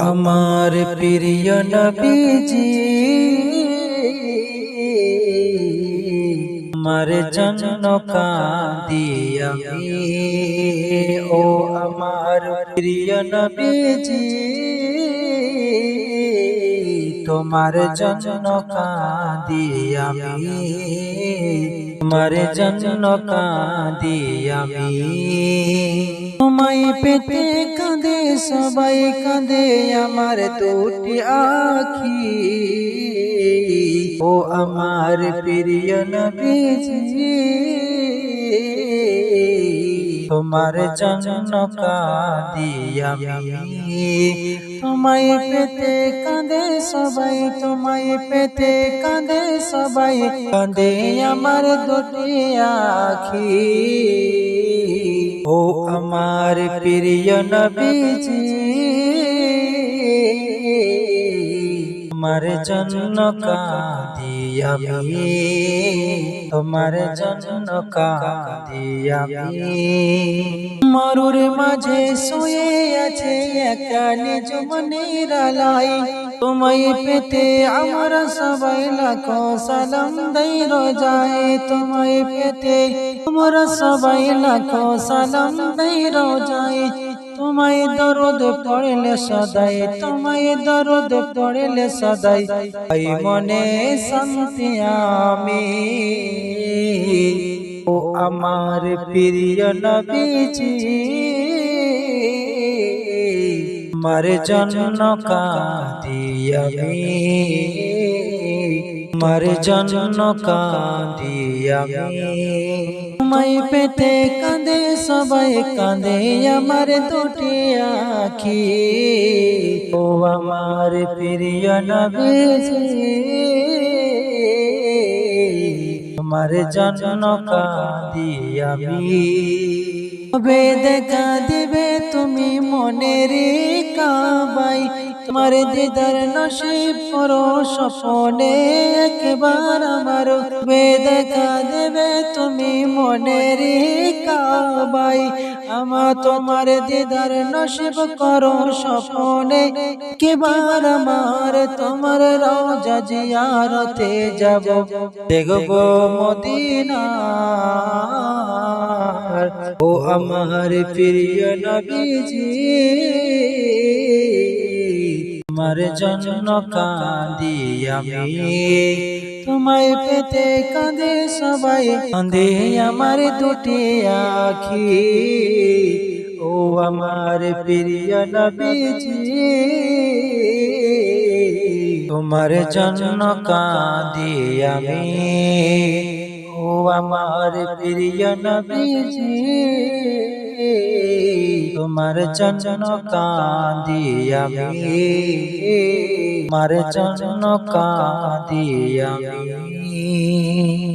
আমার প্রিয় নবীজি আমার জন্য কাঁদিয়ামি ও আমার প্রিয় নবীজি। তোমার জন্য কাঁদি আমি। তোমার জন্য কাঁদি আমি। তোমায় পেতে কাঁদে সবাই কাঁদে আমার দুটি আখি। ও আমার প্রিয় নবীজি তোমার জন্য কাঁদি আমি। তোমায় পেতে কাঁদে সবাই তোমায় পেতে কাঁদে সবাই। কাঁদে আমার দুটি আখি। ও আমার প্রিয় নবীজি। তোমার জন্য কাঁদি আমি। তোমার জন্য কাঁদি আমি। মরুর মাঝে শুয়ে আছে একা নিজ মনের আলাই। তোমায় পেতে আমার সবাই লাখো সালাম দেই রোজায়। তোমায় পেতে আমার সবাই লাখো সালাম দেই রোজায়। তোমায় দরদ পড়লে সদাই, তোমায় দরদ পড়লে সদাই আই মনে শান্তি আমি। ও আমার প্রিয় নবীজি মার জন্য কাঁদি আমি। মার জন্য কাঁদি আমি। তোমায় পেতে কাঁদে, সবাই কাঁদে আমার দুটি আখি। ও আমার প্রিয় নবীজি তোমার জন্য কাঁদি আমি। কবে দেখা দিবে তোমার দিদার নসিব করো স্বপনে, একবার আমার কবে দেখা দেবে তুমি মনের কাবাই। আমার তোমার দিদার নসিব করো স্বপনে কেবার আমার তোমার রোজা জিয়ারতে যাব। দেখব মদিনা ও আমার প্রিয় নবীজি। তোমার জন্য কাঁদি আমি। তোমায় পেতে কাঁদে সবাই, কাঁদে আমার দুটি আখি। ও আমার প্রিয় নবীজি, তোমার জন্য কাঁদি আমি। ও আমার প্রিয় নবীজি তোমার জন্য কাঁদি আমি। তোমার জন্য কাঁদি আমি।